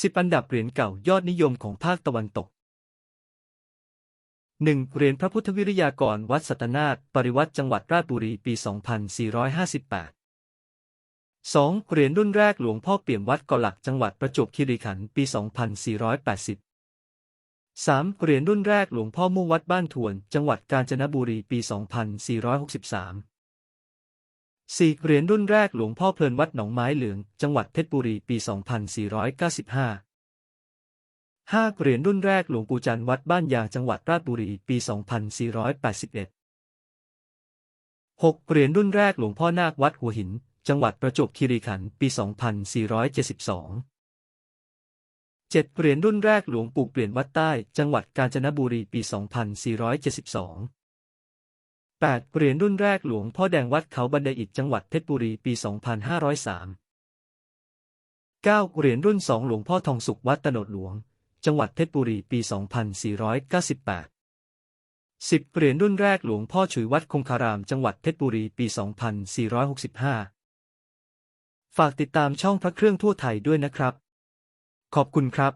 10อันดับเหรียญเก่ายอดนิยมของภาคตะวันตก 1. เหรียญพระพุทธวิริยากรวัดสัตนาถปริวัติจังหวัดราชบุรีปี 2458 2. เหรียญรุ่นแรกหลวงพ่อเปี่ยมวัดเกาะหลักจังหวัดประจวบคีรีขันธ์ปี 2480 3. เหรียญรุ่นแรกหลวงพ่อมุ่งวัดบ้านถวน จังหวัดกาญจนบุรีปี 2463 4. เหรียญรุ่นแรกหลวงพ่อเพลินวัดหนองไม้เหลือง จังหวัดเพชรบุรีปี 2495 5. เหรียญรุ่นแรกหลวงปู่จันทร์วัดบ้านยางจังหวัดราชบุรีปี 2481 6. เหรียญรุ่นแรกหลวงพ่อนาควัดหัวหิน จังหวัดประจวบคีรีขันธ์ปี 2472 7. เหรียญรุ่นแรกหลวงปู่เปลี่ยนวัดใต้ จังหวัดกาญจนบุรีปี 2472 8. เหรียญรุ่นแรกหลวงพ่อแดงวัดเขาบันไดอิฐจังหวัดเพชรบุรีปี 2503 9. เหรียญรุ่น 2 หลวงพ่อทองสุขวัดตโนดหลวง จังหวัดเพชรบุรีปี 2498 10 เหรียญรุ่นแรกหลวงพ่อฉุยวัดคงคารามจังหวัดเพชรบุรีปี 2465 ฝากติดตามช่องพระเครื่องทั่วไทยด้วยนะครับ ขอบคุณครับ